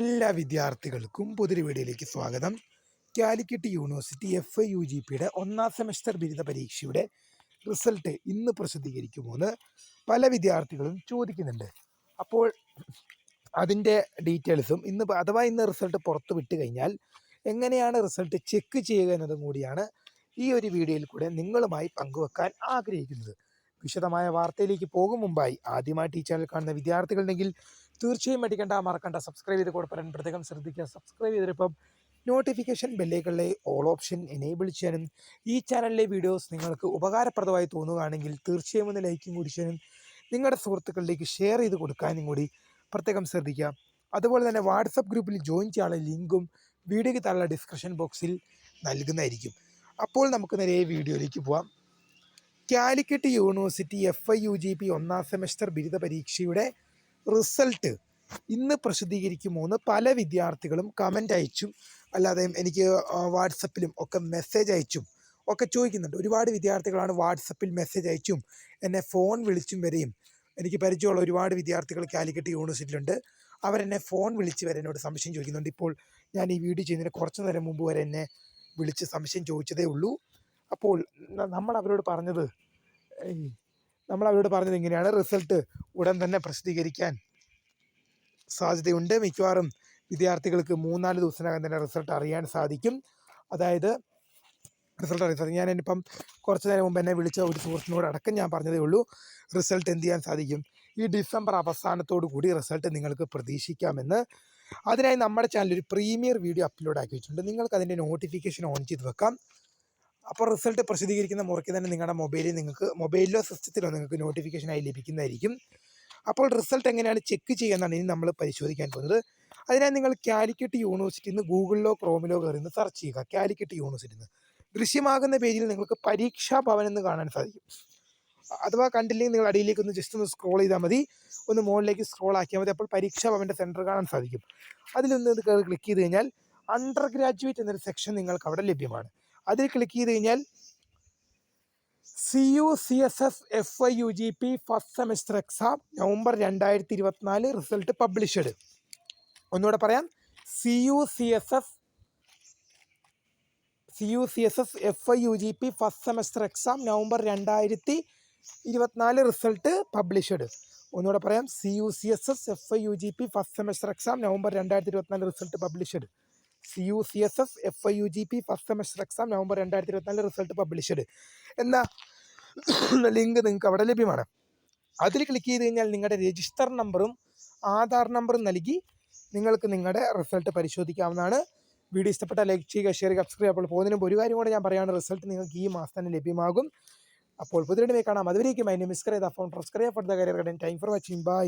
എല്ലാ വിദ്യാർത്ഥികൾക്കും പുതിരി വീഡിയോയിലേക്ക് സ്വാഗതം. Calicut University F I U G പിയുടെ ഒന്നാം സെമസ്റ്റർ ബിരുദ പരീക്ഷയുടെ റിസൾട്ട് ഇന്ന് പ്രസിദ്ധീകരിക്കുമോ എന്ന് പല വിദ്യാർത്ഥികളും ചോദിക്കുന്നുണ്ട്. അപ്പോൾ അതിന്റെ ഡീറ്റെയിൽസും ഇന്ന് അഥവാ ഇന്ന് റിസൾട്ട് പുറത്ത് വിട്ട് കഴിഞ്ഞാൽ എങ്ങനെയാണ് റിസൾട്ട് ചെക്ക് ചെയ്യുക എന്നതും കൂടിയാണ് ഈ ഒരു വീഡിയോയിൽ കൂടെ നിങ്ങളുമായി പങ്കുവെക്കാൻ ആഗ്രഹിക്കുന്നത്. വിശദമായ വാർത്തയിലേക്ക് പോകും മുമ്പായി ആദ്യമായിട്ട് ഈ ചാനൽ കാണുന്ന വിദ്യാർത്ഥികളുണ്ടെങ്കിൽ തീർച്ചയായും അടിക്കേണ്ട മറക്കണ്ട. സബ്സ്ക്രൈബ് ചെയ്ത് കൂടെ പറയാൻ പ്രത്യേകം ശ്രദ്ധിക്കുക. സബ്സ്ക്രൈബ് ചെയ്തിട്ടിപ്പം നോട്ടിഫിക്കേഷൻ ബെല്ലേക്കളിലെ ഓൾ ഓപ്ഷൻ എനേബിൾ ചെയ്യാനും ഈ ചാനലിലെ വീഡിയോസ് നിങ്ങൾക്ക് ഉപകാരപ്രദമായി തോന്നുകയാണെങ്കിൽ തീർച്ചയായും ഒന്ന് ലൈക്കും കൂടി ചെയ്യാനും നിങ്ങളുടെ സുഹൃത്തുക്കളിലേക്ക് ഷെയർ ചെയ്ത് കൊടുക്കാനും കൂടി പ്രത്യേകം ശ്രദ്ധിക്കുക. അതുപോലെ തന്നെ വാട്സപ്പ് ഗ്രൂപ്പിൽ ജോയിൻ ചെയ്യാനുള്ള ലിങ്കും വീഡിയോയ്ക്ക് താഴെ ഡിസ്ക്രിപ്ഷൻ ബോക്സിൽ നൽകുന്നതായിരിക്കും. അപ്പോൾ നമുക്ക് നേരെ വീഡിയോയിലേക്ക് പോവാം. Calicut University F I U G P ഒന്നാം സെമസ്റ്റർ ബിരുദ പരീക്ഷയുടെ റിസൾട്ട് ഇന്ന് പ്രസിദ്ധീകരിക്കുമോ എന്ന് പല വിദ്യാർത്ഥികളും കമന്റ് അയച്ചും അല്ലാതെ എനിക്ക് വാട്സപ്പിലും ഒക്കെ മെസ്സേജ് അയച്ചും ഒക്കെ ചോദിക്കുന്നുണ്ട്. ഒരുപാട് വിദ്യാർത്ഥികളാണ് വാട്സപ്പിൽ മെസ്സേജ് അയച്ചും എന്നെ ഫോൺ വിളിച്ചും വരെയും. എനിക്ക് പരിചയമുള്ള ഒരുപാട് വിദ്യാർത്ഥികൾ കാലിക്കറ്റ് യൂണിവേഴ്സിറ്റിയിലുണ്ട് അവരെന്നെ ഫോൺ വിളിച്ച് വരെ എന്നോട് സംശയം ചോദിക്കുന്നുണ്ട്. ഇപ്പോൾ ഞാൻ ഈ വീഡിയോ ചെയ്യുന്നതിന് കുറച്ച് നേരം മുമ്പ് വരെ എന്നെ വിളിച്ച് സംശയം ചോദിച്ചതേ ഉള്ളൂ. അപ്പോൾ നമ്മൾ അവരോട് പറഞ്ഞത് നമ്മൾ അവരോട് പറഞ്ഞത് ഇങ്ങനെയാണ്. റിസൾട്ട് ഉടൻ തന്നെ പ്രസിദ്ധീകരിക്കാൻ സാധ്യതയുണ്ട്. മിക്കവാറും വിദ്യാർത്ഥികൾക്ക് മൂന്നാൽ ദിവസത്തിനകം തന്നെ റിസൾട്ട് അറിയാൻ സാധിക്കും. അതായത് റിസൾട്ട് അറിയാൻ സാധിക്കും. ഞാൻ ഇപ്പം കുറച്ച് നേരം മുമ്പ് എന്നെ വിളിച്ച ഒരു സുഹൃത്തിനോട് അടക്കം ഞാൻ പറഞ്ഞതേ ഉള്ളൂ. റിസൾട്ട് എന്ത് ചെയ്യാൻ സാധിക്കും? ഈ ഡിസംബർ അവസാനത്തോടു കൂടി റിസൾട്ട് നിങ്ങൾക്ക് പ്രതീക്ഷിക്കാമെന്ന്. അതിനായി നമ്മുടെ ചാനലിൽ ഒരു പ്രീമിയർ വീഡിയോ അപ്ലോഡ് ആക്കി വെച്ചിട്ടുണ്ട് നിങ്ങൾക്ക് അതിന്റെ നോട്ടിഫിക്കേഷൻ ഓൺ ചെയ്ത് വെക്കാം. അപ്പോൾ റിസൾട്ട് പ്രസിദ്ധീകരിക്കുന്ന മുറയ്ക്ക് തന്നെ നിങ്ങളുടെ മൊബൈലിൽ നിങ്ങൾക്ക് മൊബൈലിലോ സിസ്റ്റത്തിലോ നിങ്ങൾക്ക് നോട്ടിഫിക്കേഷനായി ലഭിക്കുന്നതായിരിക്കും. അപ്പോൾ റിസൾട്ട് എങ്ങനെയാണ് ചെക്ക് ചെയ്യുന്നതാണ് ഇനി നമ്മൾ പരിശോധിക്കാൻ പോകുന്നത്. അതിനായി നിങ്ങൾ കാലിക്കറ്റ് യൂണിവേഴ്സിറ്റിയിൽ നിന്ന് ഗൂഗിളിലോ ക്രോമിലോ കയറി സെർച്ച് ചെയ്യുക. കാലിക്കറ്റ് യൂണിവേഴ്സിറ്റിയിൽ നിന്ന്. ദൃശ്യമാകുന്ന പേജിൽ നിങ്ങൾക്ക് പരീക്ഷാ ഭവൻ എന്ന് കാണാൻ സാധിക്കും. അഥവാ കണ്ടില്ലെങ്കിൽ നിങ്ങൾ അടിയിലേക്ക് ഒന്ന് ജസ്റ്റ് ഒന്ന് സ്ക്രോൾ ചെയ്താൽ മതി. ഒന്ന് മുകളിലേക്ക് സ്ക്രോൾ ആക്കിയാൽ മതി. അപ്പോൾ പരീക്ഷാ ഭവന്റെ സെന്റർ കാണാൻ സാധിക്കും. അതിലൊന്ന് ഇത് ക്ലിക്ക് ചെയ്ത് കഴിഞ്ഞാൽ അണ്ടർ ഗ്രാജുവേറ്റ് എന്നൊരു സെക്ഷൻ നിങ്ങൾക്ക് അവിടെ ലഭ്യമാണ്. അതിൽ ക്ലിക്ക് ചെയ്ത് കഴിഞ്ഞാൽ C U C S F F I U G P first semester exam November രണ്ടായിരത്തി ഇരുപത്തിനാല് റിസൾട്ട് പബ്ലിഷ്ഡ് ഒന്നുകൂടെ പറയാം. C U C S F C U C S F F I U G P first semester exam November രണ്ടായിരത്തി ഇരുപത്തിനാല് result published ഒന്നുകൂടെ പറയാം. C U C S S F I U G P first semester exam November രണ്ടായിരത്തി ഇരുപത്തിനാല് result published C U C S S F I U G P first semester exam November രണ്ടായിരത്തി ഇരുപത്തിനാല് result published എന്ന link നിങ്ങൾക്ക് അവിടെ ലഭ്യമാണ്. അതിൽ click ചെയ്ത് കഴിഞ്ഞാൽ നിങ്ങളുടെ രജിസ്റ്റർ നമ്പറും ആധാർ നമ്പറും നൽകി നിങ്ങൾക്ക് നിങ്ങളുടെ റിസൾട്ട് പരിശോധിക്കാവുന്നതാണ്. വീഡിയോ ഇഷ്ടപ്പെട്ട ലൈക്ക് ചെയ്യുക ഷെയർ ചെയ്യുക സബ്സ്ക്രൈബ് അപ്പോൾ പോകുന്നതിന് ഒരു കാര്യം കൂടെ ഞാൻ പറയുകയാണ് റിസൾട്ട് നിങ്ങൾക്ക് ഈ മാസം തന്നെ ലഭ്യമാകും. അപ്പോൾ പുതിയ കാണാം. അതുവരേക്കും അതിനെ മിസ്കർ ചെയ്ത phone subscribe for the career time for watching bye